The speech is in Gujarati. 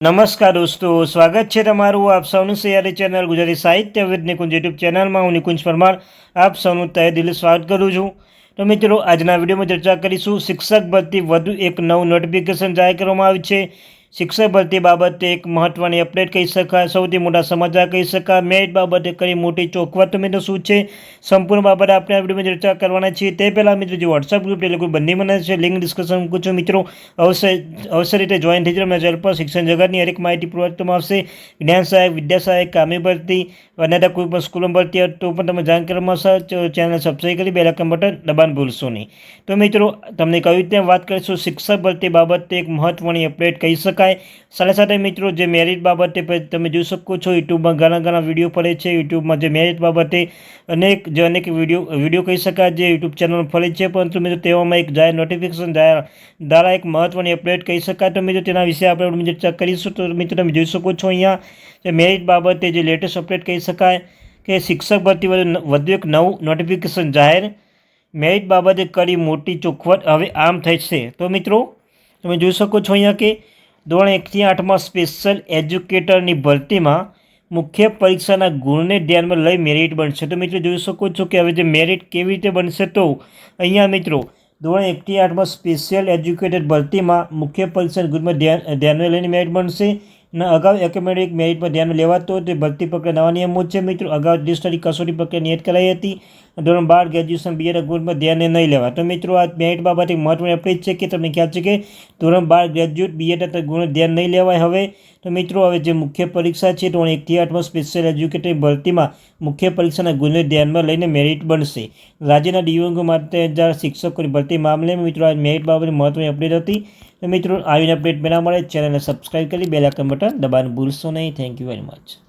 નમસ્કાર દોસ્તો, સ્વાગત છે તમારું આપ સૌનું સૈયારી ચેનલ ગુજરાતી સાહિત્ય વિદ નિકુંજ યુટ્યુબ ચેનલમાં. હું નિકુંજ પરમાર, આપ સૌનું તહે દિલ સ્વાગત કરું છું. તો મિત્રો, આજના વિડીયોમાં ચર્ચા કરીશું, શિક્ષક ભરતી વધુ એક નવું નોટિફિકેશન જાહેર કરવામાં આવ્યું છે. શિક્ષક ભરતી બાબતે એક મહત્ત્વની અપડેટ કહી શકાય. સૌથી મોટા સમાચાર કહી શકાય. મેરિટ બાબતે કઈ મોટી ચોખવટ. મિત્રો શું છે? સંપૂર્ણ બાબતે આપણે આ વિડીયોમાં ચર્ચા કરવાના છીએ. તે પહેલાં મિત્રો જે વોટ્સઅપ ગ્રુપ ટેલિગ્રુપ બંને મને છે લિંક ડિસ્કશન મૂકું છું મિત્રો અવશ્ય અવશ્ય રીતે જોઈન થઈ જજો ચેનલ પર શિક્ષણ જગતની હરેક માહિતી પ્રોવાઈડ આવશે. જ્ઞાન સહાયક, વિદ્યા સહાયક, કામી ભરતી અને કોઈ પણ સ્કૂલો ભરતી હોય તો પણ તમે જાણ કરવામાં આવશે. ચેનલ સબસ્ક્રાઈબ કરી બે લાખન બટન દબાણ ભૂલશો નહીં. તો મિત્રો, તમને કઈ રીતે વાત કરીશું? શિક્ષક ભરતી બાબતે એક મહત્ત્વની અપડેટ કહી શકાય. સાથે સાથે મિત્રો, જે મેરિટ બાબતે તમે જોઈ શકો છો, યુટ્યુબમાં ઘણા ઘણા વીડિયો ફરે છે. યુટ્યુબમાં જે મેરિટ બાબતે અનેક, જે અનેક વીડિયો વીડિયો કહી શકાય, જે યુટ્યુબ ચેનલ ફરે છે. પરંતુ મિત્રો, તેવામાં એક જાહેર નોટિફિકેશન જાહેર દ્વારા એક મહત્ત્વની અપડેટ કહી શકાય. તો મિત્રો, તેના વિશે આપણે મિત્રો ચર્ચા કરીશું. તો મિત્રો, તમે જોઈ શકો છો અહીંયા, જે મેરિટ બાબતે જે લેટેસ્ટ અપડેટ કહી શકાય કે શિક્ષક ભરતી વધુ એક નવું નોટિફિકેશન જાહેર. મેરિટ બાબતે કરી મોટી ચોખવટ હવે આમ થઈ છે. તો મિત્રો, તમે જોઈ શકો છો અહીંયા કે ધોરણ એકથી આઠમાં સ્પેશિયલ એજ્યુકેટરની ભરતીમાં મુખ્ય પરીક્ષાના ગુણને ધ્યાનમાં લઈ મેરિટ બનશે. તો મિત્રો જોઈ શકો છો કે હવે જે મેરિટ કેવી રીતે બનશે તો અહીંયા મિત્રો ધોરણ એકથી આઠમાં સ્પેશિયલ એજ્યુકેટેડ ભરતીમાં મુખ્ય પરીક્ષાના ગુણમાં ધ્યાન ધ્યાનમાં લઈને મેરિટ બનશે. અને અગાઉ એકેડેમિક મેરિટમાં ધ્યાનમાં લેવાતો તે ભરતી પ્રક્રિયા નવા નિયમો છે મિત્રો. અગાઉ ડિસ્ટરી કસોટી પ્રક્રિયા નિયત કરાઈ હતી. ધોરણ બાર ગ્રેજ્યુએશન બીએડ ગુણમાં ધ્યાને નહીં લેવા તો મિત્રો, આ મેરિટ બાબતે મહત્વની અપીલ છે કે તમને ખ્યાલ છે કે ધોરણ બાર ગ્રેજ્યુએટ બીએડ ગુણ ધ્યાન નહીં લેવાય. હવે તો મિત્રો, હવે જે મુખ્ય પરીક્ષા છે ધોરણ એકથી આઠમાં સ્પેશિયલ એજ્યુકેટેડ ભરતીમાં મુખ્ય પરીક્ષાના ગુણને ધ્યાનમાં લઈને મેરિટ બનશે. રાજ્યના દિવ્યાંગો માટે હજાર શિક્ષકોની ભરતી મામલે મિત્રો આ મેરિટ બાબતે મહત્વની અપડેટ હતી. તો મિત્રો આવીને અપડેટ મેળવવા મળે ચેનલને સબસ્ક્રાઈબ કરી બેલાકન બટન દબાણ ભૂલશો નહીં. Thank you very much